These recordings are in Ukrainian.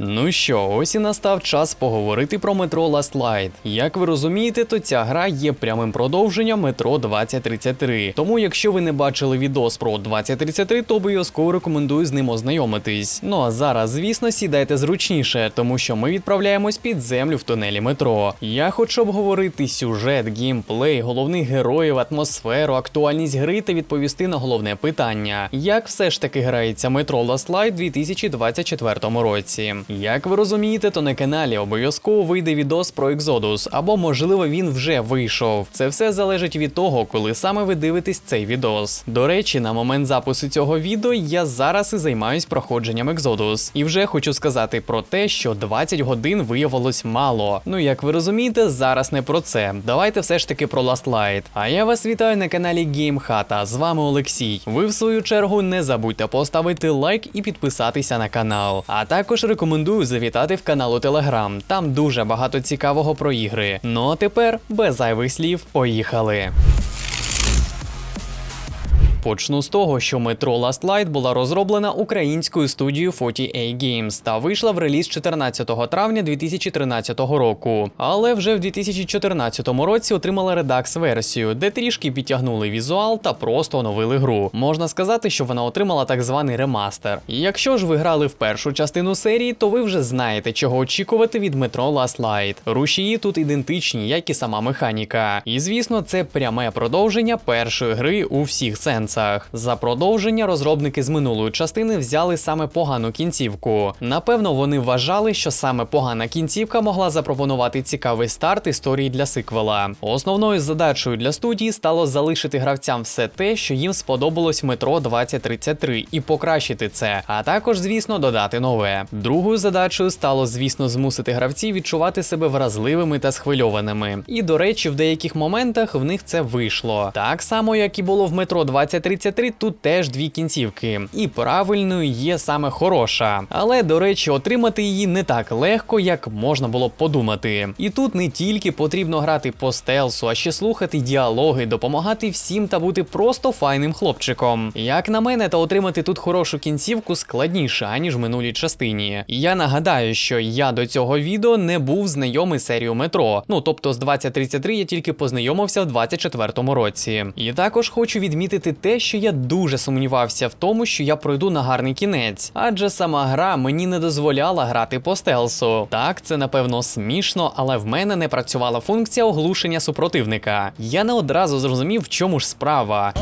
Ну що, ось і настав час поговорити про метро Last Light. Як ви розумієте, то ця гра є прямим продовженням метро 2033. Тому, якщо ви не бачили відос про 2033, то обов'язково рекомендую з ним ознайомитись. Ну а зараз, звісно, сідайте зручніше, тому що ми відправляємось під землю в тунелі метро. Я хочу обговорити сюжет, геймплей, головних героїв, атмосферу, актуальність гри та відповісти на головне питання: як все ж таки грається метро Last Light у 2024 році. Як ви розумієте, то на каналі обов'язково вийде відос про Exodus, або можливо він вже вийшов. Це все залежить від того, коли саме ви дивитесь цей відос. До речі, на момент запису цього відео я зараз і займаюсь проходженням Exodus. І вже хочу сказати про те, що 20 годин виявилось мало. Ну як ви розумієте, зараз не про це. Давайте все ж таки про Last Light. А я вас вітаю на каналі GameHata. З вами Олексій. Ви в свою чергу не забудьте поставити лайк і підписатися на канал. А також рекомендую завітати в канал у Телеграм. Там дуже багато цікавого про ігри. Ну а тепер без зайвих слів, поїхали. Почну з того, що метро Last Light була розроблена українською студією 40A Games та вийшла в реліз 14 травня 2013 року. Але вже в 2014 році отримала редакс-версію, де трішки підтягнули візуал та просто оновили гру. Можна сказати, що вона отримала так званий ремастер. Якщо ж ви грали в першу частину серії, то ви вже знаєте, чого очікувати від метро Last Light. Рушії тут ідентичні, як і сама механіка. І звісно, це пряме продовження першої гри у всіх сенсах. За продовження розробники з минулої частини взяли саме погану кінцівку. Напевно, вони вважали, що саме погана кінцівка могла запропонувати цікавий старт історії для сиквела. Основною задачею для студії стало залишити гравцям все те, що їм сподобалось в метро 2033, і покращити це, а також, звісно, додати нове. Другою задачею стало, звісно, змусити гравців відчувати себе вразливими та схвильованими. І до речі, в деяких моментах в них це вийшло. Так само, як і було в метро 2033, тут теж дві кінцівки. І правильною є саме хороша. Але, до речі, отримати її не так легко, як можна було б подумати. І тут не тільки потрібно грати по стелсу, а ще слухати діалоги, допомагати всім та бути просто файним хлопчиком. Як на мене, та отримати тут хорошу кінцівку складніше, аніж в минулій частині. Я нагадаю, що я до цього відео не був знайомий з серією метро. Ну тобто з 2033 я тільки познайомився в 24-му році. І також хочу відмітити те, що я дуже сумнівався в тому, що я пройду на гарний кінець, адже сама гра мені не дозволяла грати по стелсу. Так, це напевно смішно, але в мене не працювала функція оглушення супротивника. Я не одразу зрозумів, в чому ж справа.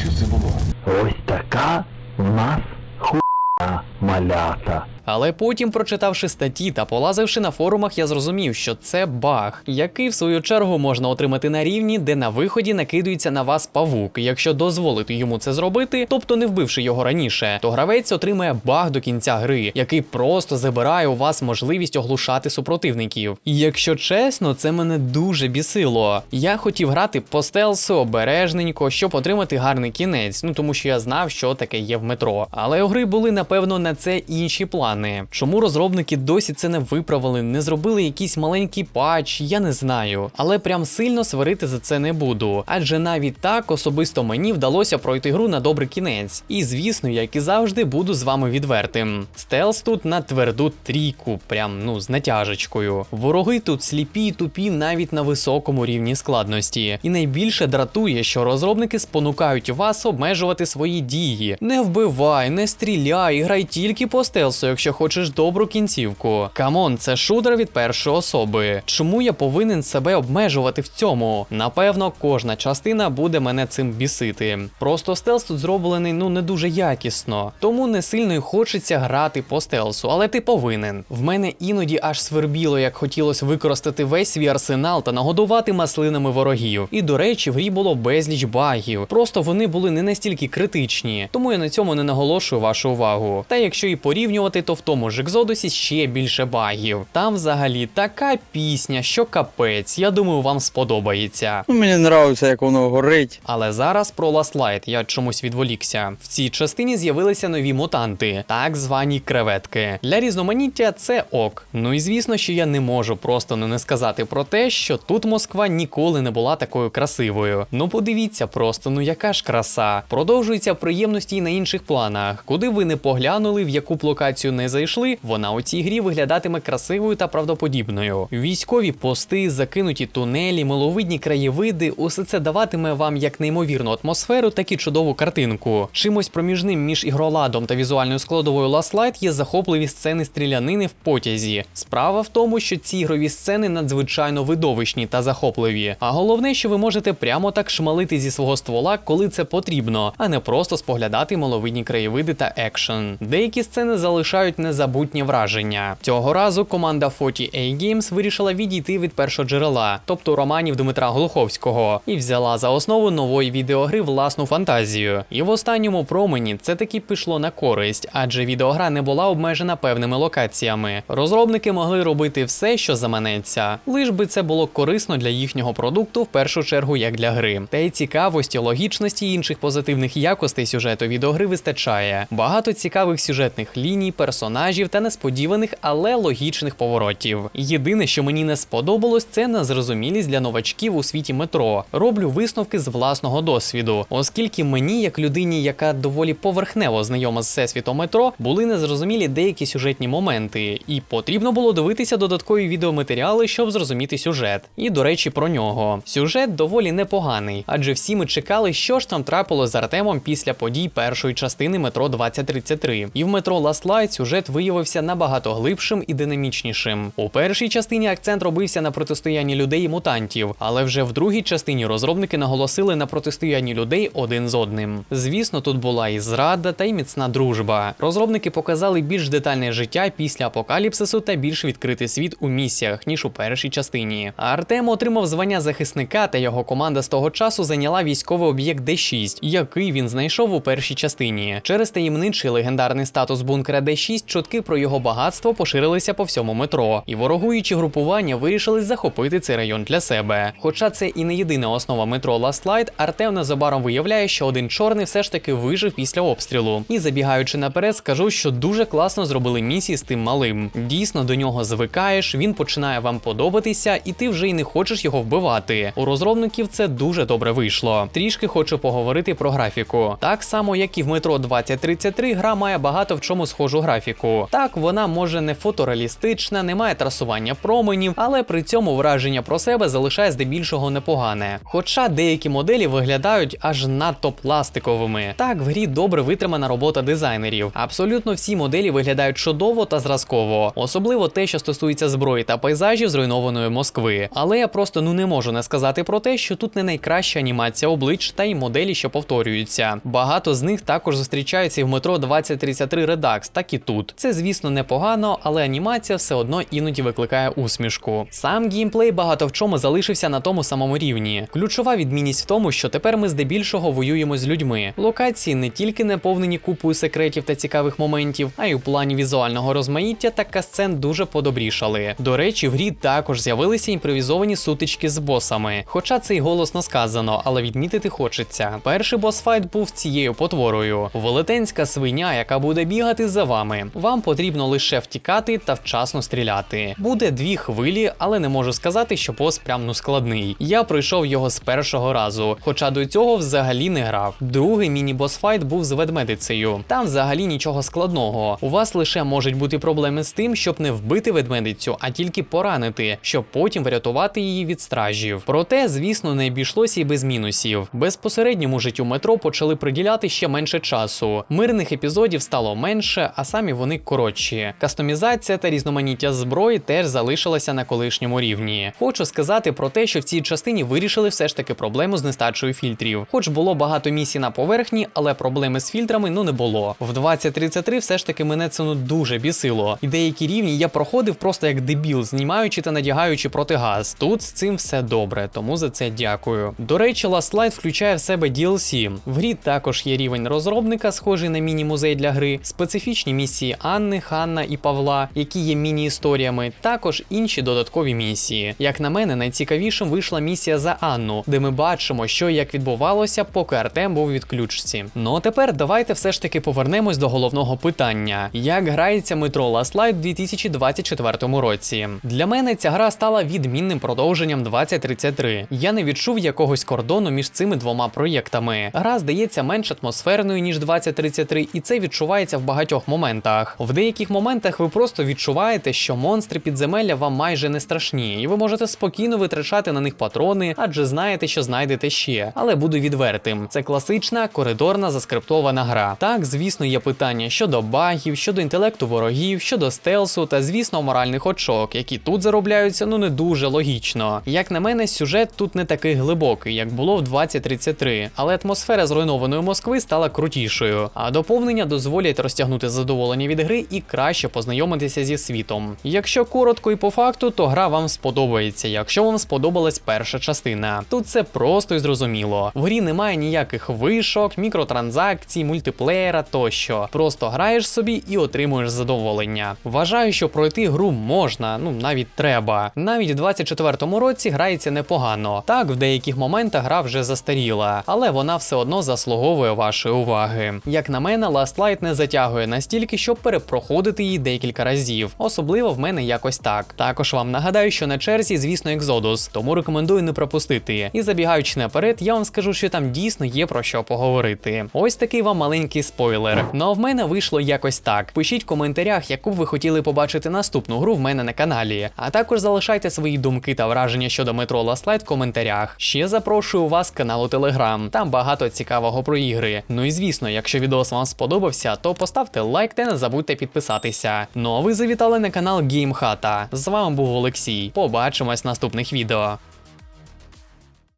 Що це було? Ось така в нас хуйня малята. Але потім, прочитавши статті та полазивши на форумах, я зрозумів, що це баг, який в свою чергу можна отримати на рівні, де на виході накидується на вас павук. Якщо дозволити йому це зробити, тобто не вбивши його раніше, то гравець отримає баг до кінця гри, який просто забирає у вас можливість оглушати супротивників. І якщо чесно, це мене дуже бісило. Я хотів грати по стелсу обережненько, щоб отримати гарний кінець. Ну тому що я знав, що таке є в метро. Але у гри були напевно на це інші плани. Чому розробники досі це не виправили, не зробили якийсь маленький патч, я не знаю. Але прям сильно сварити за це не буду. Адже навіть так особисто мені вдалося пройти гру на добрий кінець. І звісно, як і завжди, буду з вами відвертим. Стелс тут на тверду трійку, прям ну з натяжечкою. Вороги тут сліпі й тупі навіть на високому рівні складності. І найбільше дратує, що розробники спонукають вас обмежувати свої дії. Не вбивай, не стріляй, грай тільки по стелсу, якщо хочеш добру кінцівку. Камон, це шутер від першої особи. Чому я повинен себе обмежувати в цьому? Напевно, кожна частина буде мене цим бісити. Просто стелс тут зроблений ну не дуже якісно, тому не сильно й хочеться грати по стелсу, але ти повинен. В мене іноді аж свербіло, як хотілося використати весь свій арсенал та нагодувати маслинами ворогів. І до речі, в грі було безліч багів. Просто вони були не настільки критичні, тому я на цьому не наголошую вашу увагу. Та якщо і порівнювати, то то в тому ж Exodus ще більше багів. Там взагалі така пісня, що капець. Я думаю, вам сподобається. Ну, мені подобається, як воно горить. Але зараз про Last Light я чомусь відволікся. В цій частині з'явилися нові мутанти, так звані креветки. Для різноманіття це ок. Ну і звісно, що я не можу просто не сказати про те, що тут Москва ніколи не була такою красивою. Ну подивіться просто, ну яка ж краса. Продовжуються приємності і на інших планах. Куди ви не поглянули, в яку б локацію не зайшли, вона у цій грі виглядатиме красивою та правдоподібною. Військові пости, закинуті тунелі, миловидні краєвиди, усе це даватиме вам як неймовірну атмосферу, так і чудову картинку. Чимось проміжним між ігроладом та візуальною складовою Last Light є захопливі сцени стрілянини в потязі. Справа в тому, що ці ігрові сцени надзвичайно видовищні та захопливі. А головне, що ви можете прямо так шмалити зі свого ствола, коли це потрібно, а не просто споглядати маловидні краєвиди та екшен. Деякі сцени залишають незабутні враження. Цього разу команда 40A Games вирішила відійти від першого джерела, тобто романів Дмитра Глуховського, і взяла за основу нової відеогри власну фантазію. І в останньому промені це таки пішло на користь, адже відеогра не була обмежена певними локаціями. Розробники могли робити все, що заманеться, лиш би це було корисно для їхнього продукту в першу чергу як для гри. Та й цікавості, логічності і інших позитивних якостей сюжету відеогри вистачає. Багато цікавих сюжетних ліній, персонажів та несподіваних, але логічних поворотів. Єдине, що мені не сподобалось, це незрозумілість для новачків у світі метро. Роблю висновки з власного досвіду, оскільки мені, як людині, яка доволі поверхнево знайома з всесвітом метро, були незрозумілі деякі сюжетні моменти, і потрібно було дивитися додаткові відеоматеріали, щоб зрозуміти сюжет. І до речі, про нього. Сюжет доволі непоганий, адже всі ми чекали, що ж там трапилось з Артемом після подій першої частини метро 2033. І в метро Last Light сюжет виявився набагато глибшим і динамічнішим. У першій частині акцент робився на протистоянні людей і мутантів, але вже в другій частині розробники наголосили на протистоянні людей один з одним. Звісно, тут була і зрада, та й міцна дружба. Розробники показали більш детальне життя після апокаліпсису та більш відкритий світ у місіях, ніж у першій частині. А Артем отримав звання захисника, та його команда з того часу зайняла військовий об'єкт Д6, який він знайшов у першій частині. Через таємничий легендарний статус бункера Д6 чутки про його багатство поширилися по всьому метро, і ворогуючі групування вирішили захопити цей район для себе. Хоча це і не єдина основа метро Last Light, Артем незабаром виявляє, що один чорний все ж таки вижив після обстрілу. І забігаючи наперед, скажу, що дуже класно зробили місії з тим малим. Дійсно до нього звикаєш, він починає вам подобатися, і ти вже й не хочеш його вбивати. У розробників це дуже добре вийшло. Трішки хочу поговорити про графіку. Так само, як і в метро 2033, гра має багато в чому схожу графіку. Так, вона може не фотореалістична, не має трасування променів, але при цьому враження про себе залишає здебільшого непогане. Хоча деякі моделі виглядають аж надто пластиковими. Так, в грі добре витримана робота дизайнерів. Абсолютно всі моделі виглядають чудово та зразково, особливо те, що стосується зброї та пейзажів зруйнованої Москви. Але я просто ну не можу не сказати про те, що тут не найкраща анімація облич та й моделі, що повторюються. Багато з них також зустрічаються і в метро 2033 Redux, так і тут. Це, звісно, непогано, але анімація все одно іноді викликає усмішку. Сам геймплей багато в чому залишився на тому самому рівні. Ключова відмінність в тому, що тепер ми здебільшого воюємо з людьми. Локації не тільки наповнені купою секретів та цікавих моментів, а й у плані візуального розмаїття та касцен дуже подобрішали. До речі, в грі також з'явилися імпровізовані сутички з босами. Хоча це й голосно сказано, але відмітити хочеться. Перший босфайт був цією потворою. Велетенська свиня, яка буде бігати за вами. Вам потрібно лише втікати та вчасно стріляти. Буде дві хвилі, але не можу сказати, що бос прям ну складний. Я пройшов його з першого разу, хоча до цього взагалі не грав. Другий міні-босфайт був з ведмедицею. Там взагалі нічого складного. У вас лише можуть бути проблеми з тим, щоб не вбити ведмедицю, а тільки поранити, щоб потім врятувати її від стражів. Проте, звісно, не обійшлося і без мінусів. Безпосередньому життю метро почали приділяти ще менше часу. Мирних епізодів стало менше, а самі вони коротші. Кастомізація та різноманіття зброї теж залишилася на колишньому рівні. Хочу сказати про те, що в цій частині вирішили все ж таки проблему з нестачею фільтрів. Хоч було багато місій на поверхні, але проблеми з фільтрами ну не було. В 2033 все ж таки мене це ну дуже бісило. І деякі рівні я проходив просто як дебіл, знімаючи та надягаючи протигаз. Тут з цим все добре, тому за це дякую. До речі, Last Light включає в себе DLC. В грі також є рівень розробника, схожий на міні-музей для гри, специфічні місії місії Анни, Ханна і Павла, які є міні-історіями, також інші додаткові місії. Як на мене, найцікавішим вийшла місія за Анну, де ми бачимо, що і як відбувалося, поки Артем був у відключці. Ну а тепер давайте все ж таки повернемось до головного питання: як грається метро Last Light у 2024 році. Для мене ця гра стала відмінним продовженням 2033. Я не відчув якогось кордону між цими двома проєктами. Гра здається менш атмосферною ніж 2033, і це відчувається в багатьох моментах. В деяких моментах ви просто відчуваєте, що монстри підземелля вам майже не страшні, і ви можете спокійно витрачати на них патрони, адже знаєте, що знайдете ще. Але буду відвертим. Це класична коридорна заскриптована гра. Так, звісно, є питання щодо багів, щодо інтелекту ворогів, щодо стелсу та, звісно, моральних очок, які тут заробляються ну не дуже логічно. Як на мене, сюжет тут не такий глибокий, як було в 2033, але атмосфера зруйнованої Москви стала крутішою, а доповнення дозволять розтягнути задоволення від гри і краще познайомитися зі світом. Якщо коротко і по факту, то гра вам сподобається, якщо вам сподобалась перша частина. Тут це просто і зрозуміло. В грі немає ніяких вишок, мікротранзакцій, мультиплеєра тощо. Просто граєш собі і отримуєш задоволення. Вважаю, що пройти гру можна, ну навіть треба. Навіть в 24-му році грається непогано. Так, в деяких моментах гра вже застаріла, але вона все одно заслуговує вашої уваги. Як на мене, Last Light не затягує настільки, щоб перепроходити її декілька разів. Особливо в мене якось так. Також вам нагадаю, що на черзі, звісно, Exodus, тому рекомендую не пропустити. І забігаючи наперед, я вам скажу, що там дійсно є про що поговорити. Ось такий вам маленький спойлер. Ну а в мене вийшло якось так. Пишіть в коментарях, яку б ви хотіли побачити наступну гру в мене на каналі. А також залишайте свої думки та враження щодо метро Light в коментарях. Ще запрошую вас каналу Telegram. Там багато цікавого про ігри. Ну і звісно, якщо відос вам сподобався, то поставте лайк та не забудьте підписатися. Ну а ви завітали на канал Геймхата. З вами був Олексій. Побачимось в наступних відео.